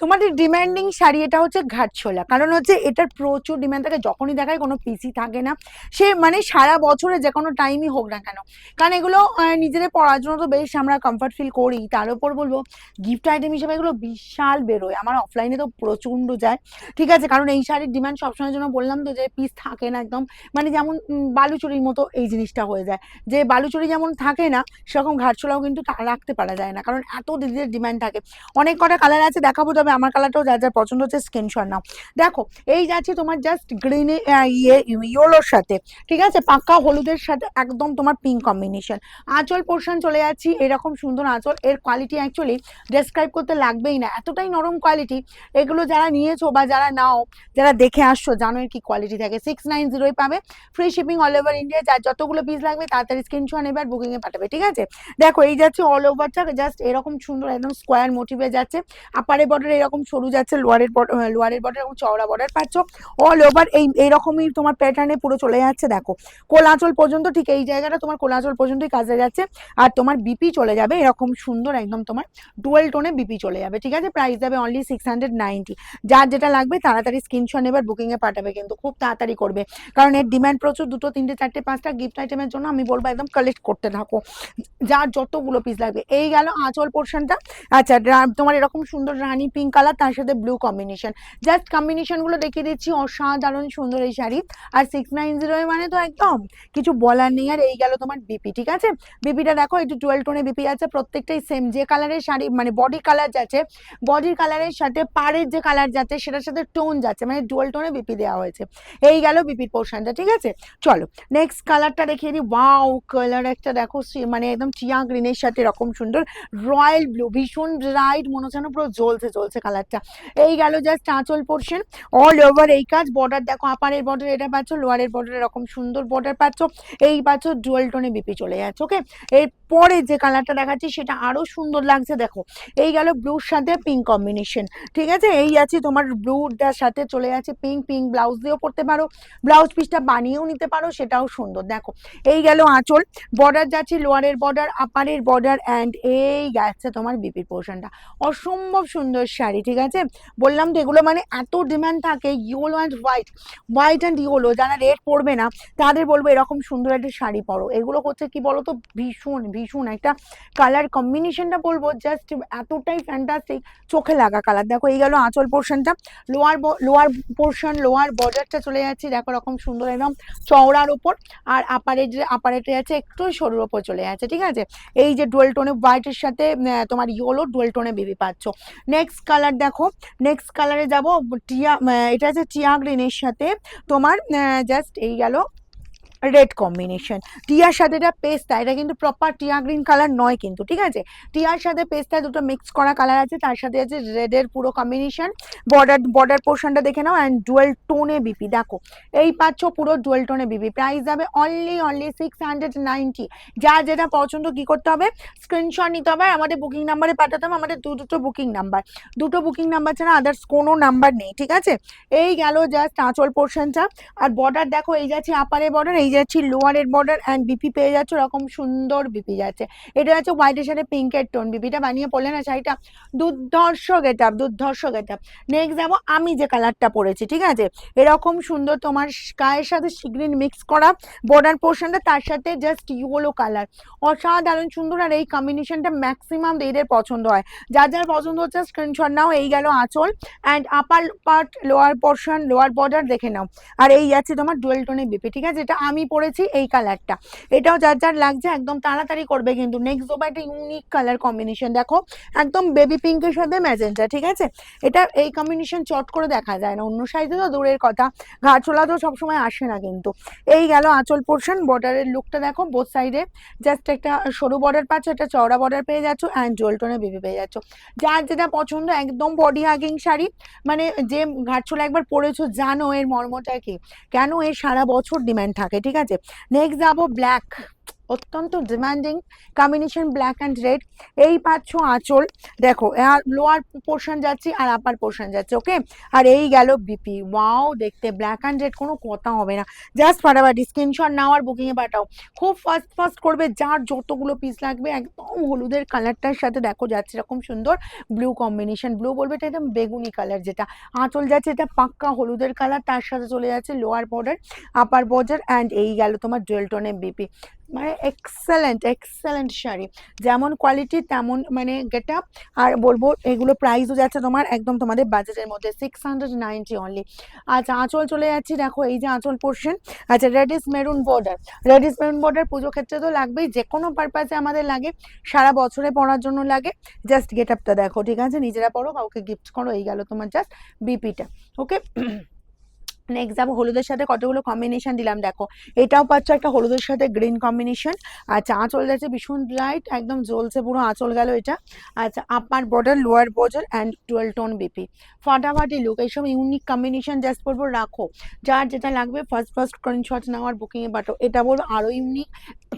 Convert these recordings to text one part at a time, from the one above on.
তোমাদের ডিমান্ডিং শাড়ি এটা হচ্ছে ঘাটছোলা। কারণ হচ্ছে এটার প্রচুর ডিমান্ড থাকে, যখনই দেখায় কোনো পিসি থাকে না। সে মানে সারা বছরে যে কোনো টাইমই হোক না কেন। কারণ এগুলো নিজেদের পড়ার জন্য তো বেশ আমরা কমফর্ট ফিল করি। তার উপর বলব গিফট আইটেম হিসেবে এগুলো বিশাল বেরোয়। আমার অফলাইনে তো প্রচণ্ড যায়। ঠিক আছে, কারণ এই শাড়ির ডিমান্ড সবসময়ের জন্য বললাম তো যে পিস থাকে না একদম। মানে যেমন বালুচুরির মতো এই জিনিসটা হয়ে যায়। যে বালুচুরি যেমন থাকে না, সেরকম ঘাটছোলাও কিন্তু রাখতে পারা যায় না। কারণ এত দিদিদের ডিম্যান্ড থাকে। অনেক কটা কালার আছে, দেখাবো তবে আমার কালারটাও যার যার পছন্দ হচ্ছে স্ক্রিনশট নাও। দেখো, এই যাচ্ছে তোমার জাস্ট গ্রিনে ইয়ে ইয়োলোর সাথে, ঠিক আছে? পাকা হলুদের সাথে একদম তোমার পিঙ্ক কম্বিনেশন আঁচল পোর্শন চলে যাচ্ছি, এরকম সুন্দর আঁচল। এর কোয়ালিটি অ্যাকচুয়ালি ডেসক্রাইব করতে লাগবেই না। এতটাই নরম কোয়ালিটি এগুলো যারা নিয়েছো বা যারা নাও, যারা দেখে আসছো জানো এর কি কোয়ালিটি থাকে। সিক্স নাইন জিরোই পাবে। Free shipping all over India যার যতগুলো পিস লাগবে, তাড়াতাড়ি স্ক্রিনশট নেবে আর বুকিংয়ে পাঠাবে, ঠিক আছে? দেখো, এই যাচ্ছে অল ওভারটা জাস্ট এরকম সুন্দর একদম স্কোয়ার মোটিভে যাচ্ছে। আপারে বর্ডার এরকম সরু যাচ্ছে, লোয়ারের লোয়ারের বর্ডার এবং চওড়া বর্ডার পাচ্ছ। অল ওভার এই, এইরকমই তোমার প্যাটার্নে পুরো চলে যাচ্ছে, দেখো। কোলাচল পর্যন্ত ঠিক এই জায়গাটা তোমার কোলাচল পর্যন্তই কাজে যাচ্ছে। আর তোমার বিপি চলে যাবে, এরকম সুন্দর একদম তোমার ডুয়েল টোনে বিপি চলে যাবে, ঠিক আছে? প্রাইস যাবে অনলি সিক্স হান্ড্রেড নাইনটি যার যেটা লাগবে, তাড়াতাড়ি স্ক্রিনশট নেবার বুকিংয়ে পাঠাবে, কিন্তু খুব তাড়াতাড়ি করবে। কারণ এর ডিমান্ড প্রচুর, দুটো, তিনটে, চারটে, পাঁচটা গিফট আইটেমের জন্য আমি বলব একদম কালেক্ট করতে থাকো। যার যতগুলো পিস লাগবে, এই গেল আঁচল পোর্শনটা আচ্ছা তোমার এরকম সুন্দর রানি পিঙ্ক কালার তার সাথে ব্লু কম্বিনেশন জাস্ট কম্বিনেশনগুলো দেখিয়ে দিচ্ছি, অসাধারণ সুন্দর এই শাড়ি। আর সিক্স নাইন জিরো মানে তো একদম কিছু বলার নেই, আর এই গেল তোমার বিপি ঠিক আছে? বিপিটা দেখো, একটু টুয়েলভ টোনে বিপি আছে, প্রত্যেকটাই সেম যে কালারের শাড়ি মানে বডি কালার যাচ্ছে বডির কালারের সাথে পাড়ের যে কালার যাচ্ছে, সেটার সাথে টোন যাচ্ছে মানে ডুয়েল টোনে বিপি দেওয়া হয়েছে। এই গেল বিপির পোর্শনটা ঠিক আছে? চলো নেক্সট কালারটা দেখিয়ে দিই। ওয়াও কালার একটা দেখো মানে একদম চিয়া গ্রিনের সাথে এরকম সুন্দর রয়্যাল ব্লু ভীষণ ব্রাইট মনে হচ্ছে পুরো জ্বলছে জ্বলছে। কালারটা। এই গেল জাস্ট আঁচল পোর্শন অল ওভার এই কাজ বর্ডার দেখো আপারের বর্ডার এটা পাচ্ছ লোয়ারের বর্ডার এরকম সুন্দর বর্ডার পাচ্ছ। এই পাচ্ছ ডুয়েল টোনে বিপি চলে যাচ্ছে ওকে এরপরে যে কালারটা দেখাচ্ছি সেটা আরও সুন্দর লাগছে, দেখো। এই গেল ব্লুর সাথে পিঙ্ক কম্বিনেশন ঠিক আছে? এই আছে তোমার ব্লুটার সাথে চলে যাচ্ছে পিঙ্ক পিঙ্ক ব্লাউজ দিয়েও পরতে পারো। ব্লাউজ পিসটা বানিয়েও নিতে পারো, সেটাও সুন্দর, দেখো। এই গেল আঁচল বর্ডার যাচ্ছে লোয়ারের বর্ডার আপারের বর্ডার অ্যান্ড এই যাচ্ছে তোমার বিপির পোর্শনটা অসম্ভব সুন্দর শাড়ি, ঠিক আছে? বললাম তো এগুলো মানে এত ডিমান্ড থাকে yellow and white white and yellow যারা রেড পরবে না, তাদের বলব এরকম সুন্দর একটা শাড়ি পরো। এগুলো হচ্ছে কি বলো তো ভীষণ ভীষণ একটা কালার কম্বিনেশনটা বলব জাস্ট এতটাই ফ্যান্টাস্টিক চোখে লাগা কালার দেখো, এই গেল আঁচল পোর্শনটা লোয়ার লোয়ার পোর্শন লোয়ার বর্ডারটা চলে যাচ্ছে, দেখো রকম সুন্দর একদম চওড়ার ওপর। আর আপারের যে আপারেটে আছে, একটু সরুর ওপর চলে যাচ্ছে, ঠিক আছে? এই যে ডুয়েল টোনে হোয়াইটের সাথে তোমার ইয়েলো ডুয়েল টোনে বেবি পাচ্ছ। নেক্সট কালার দেখো নেক্সট কালারে যাব, টিয়া এটা আছে টিয়া গ্রিনের সাথে তোমার জাস্ট এই গেল রেড কম্বিনেশন। টিয়ার সাথে এটা পেস্তা এটা কিন্তু প্রপার টিয়া গ্রিন কালার নয় কিন্তু, ঠিক আছে? টিয়ার সাথে পেস্তা দুটো মিক্স করা কালার আছে, তার সাথে আছে রেডের পুরো কম্বিনেশন বর্ডার বর্ডার পোর্শনটা দেখে নাও অ্যান্ড ডুয়েল টোনে বিপি দেখো। এই পাচ্ছ পুরো ডুয়েল টোনে বিপি প্রাইস যাবে only only six hundred ninety যা যেটা পছন্দ কি করতে হবে? স্ক্রিনশট নিতে হবে আমাদের বুকিং নাম্বারে পাঠাতে হবে, আমাদের দু দুটো বুকিং নাম্বার দুটো বুকিং নাম্বার ছাড়া আদার্স কোনো নাম্বার নেই, ঠিক আছে? এই গেল জাস্ট আঁচল পোর্শনটা আর বর্ডার দেখো, এই যাচ্ছে আপারে বর্ডার এই যাচ্ছে লোয়ারের বর্ডার অ্যান্ড বিপি পেয়ে যাচ্ছে, ওরকম সুন্দর বিপি যাচ্ছে। এটা যাচ্ছে হোয়াইটের সাথে পিঙ্কের টোন বিপিটা বানিয়ে পড়লে না শাড়িটা দুর্ধর্ষ গেট দুর্ধর্ষ গেট নেক্সট যাব, আমি যে কালারটা পরেছি, ঠিক আছে? এরকম সুন্দর তোমার গায়ের সাথে সিগ্রিন মিক্স করা বর্ডার পোর্শনটা তার সাথে জাস্ট ইয়েলো কালার অসাধারণ, সুন্দর আর এই কম্বিনেশনটা ম্যাক্সিমাম এদের পছন্দ হয়। যার যার পছন্দ হচ্ছে স্ক্রিনশট নাও, এই গেল আঁচল। And upper part lower portion lower border দেখে নাও। আর এই যাচ্ছে তোমার ডুয়েল টোনে বিপি ঠিক আছে? এটা আমি পরেছি এই কালারটা এটাও যার যার লাগছে, একদম তাড়াতাড়ি করবে কিন্তু। নেক্সট দেবো একটা ইউনিক কালার কম্বিনেশন দেখো, একদম বেবি পিঙ্কের সাথে ম্যাজেন্টা ঠিক আছে? এটা এই কম্বিনেশন চট করে দেখা যায় না, অন্য সাইজে তো দূরের কথা। ঘাটছোলা তো সবসময় আসে না কিন্তু। এই গেল আঁচল পোর্শন বর্ডারের লুকটা দেখো বোথ সাইডে জাস্ট একটা সরু বর্ডার পাচ্ছ, একটা চওড়া বর্ডার পেয়ে যাচ্ছ অ্যান্ড জোল টোনে বেবি পেয়ে যাচ্ছ। যার যেটা পছন্দ, একদম বডি হাগিং শাড়ি। মানে যে ঘাটছোলা একবার পরেছো জানো এর মর্মটা কি? কেন এর সারা বছর ডিমান্ড থাকে ঠিক আছে? নেক্সট যাব ব্ল্যাক অত্যন্ত demanding combination black and red এই পাচ্ছ আঁচল। দেখো, আর লোয়ার পোর্শন যাচ্ছি আর আপার পোর্শন যাচ্ছে ওকে আর এই গেল বিপি ওয়াও দেখতে ব্ল্যাক অ্যান্ড রেড কোনো কথা হবে না। জাস্ট ফাটাফাটি স্ক্রিনশট নাও আর বুকিংয়ে পাঠাও। খুব ফাস্ট ফাস্ট করবে, যার যতগুলো পিস লাগবে, একদম হলুদের কালারটার সাথে দেখো, যাচ্ছে এরকম সুন্দর ব্লু কম্বিনেশন ব্লু বলবে এটা একদম বেগুনি কালার যেটা। আঁচল যাচ্ছে এটা পাক্কা হলুদের কালার তার সাথে চলে যাচ্ছে lower border upper border and এই গেল তোমার ডুয়েলটনে বিপি মানে এক্সেলেন্ট এক্সেলেন্ট শাড়ি। যেমন কোয়ালিটি তেমন মানে গেট আপ আর বলব, এগুলো প্রাইসও যাচ্ছে তোমার একদম তোমাদের বাজেটের মধ্যে সিক্স হান্ড্রেড নাইনটি অনলি আচ্ছা আঁচল চলে যাচ্ছি, দেখো এই যে আঁচল পোর্শন আচ্ছা reddish maroon border reddish maroon border Puja ক্ষেত্রে তো লাগবেই যে কোনো পারপাসে আমাদের লাগে, সারা বছরে পরার জন্য লাগে। জাস্ট গেট আপটা দেখো, ঠিক আছে? নিজেরা পড়ো কাউকে গিফট করো, এই গেল তোমার জাস্ট বিপিটা ওকে নেক্সট যাব হলুদের সাথে কতগুলো কম্বিনেশন দিলাম দেখো। এটাও পাচ্ছ একটা হলুদের সাথে গ্রিন কম্বিনেশন আচ্ছা আঁচল যাচ্ছে ভীষণ লাইট একদম জ্বলছে পুরো আঁচল গেল এটা। আচ্ছা upper border lower border and twelve tone BP ফাটাফাটি লুক এইসব ইউনিক কম্বিনেশন জাস্ট বলব, রাখো। যার যেটা লাগবে ফার্স্ট ফার্স্ট স্ক্রিনশট নেওয়ার বুকিংয়ে পাঠো এটা বলব আরও ইউনিক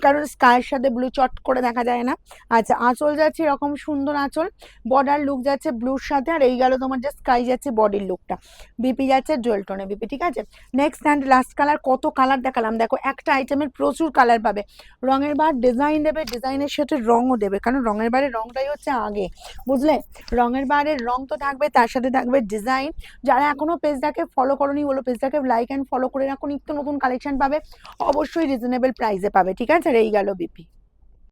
কারণ স্কাইয়ের সাথে ব্লু চট করে দেখা যায় না। আচ্ছা আঁচল যাচ্ছে এরকম সুন্দর আঁচল। বর্ডার লুক যাচ্ছে ব্লুর সাথে, আর এই গেল তোমার যে স্কাই যাচ্ছে বডির লুকটা বিপি যাচ্ছে জুয়েল টোনে বিপি ঠিক আছে? নেক্সট অ্যান্ড লাস্ট কালার কত কালার দেখালাম? দেখো, একটা আইটেমের প্রচুর কালার পাবে। রঙের বার ডিজাইন দেবে ডিজাইনের সাথে রঙও দেবে, কারণ রঙের বারের রঙটাই হচ্ছে আগে, বুঝলে? রঙের বারের রং তো থাকবে, তার সাথে থাকবে ডিজাইন যারা এখনও পেজটাকে ফলো করনি, বলো পেজটাকে লাইক অ্যান্ড ফলো করে রাখো, নিত্য নতুন কালেকশন পাবে, অবশ্যই রিজনেবল প্রাইসে পাবে, ঠিক আছে? এই গেল বিপি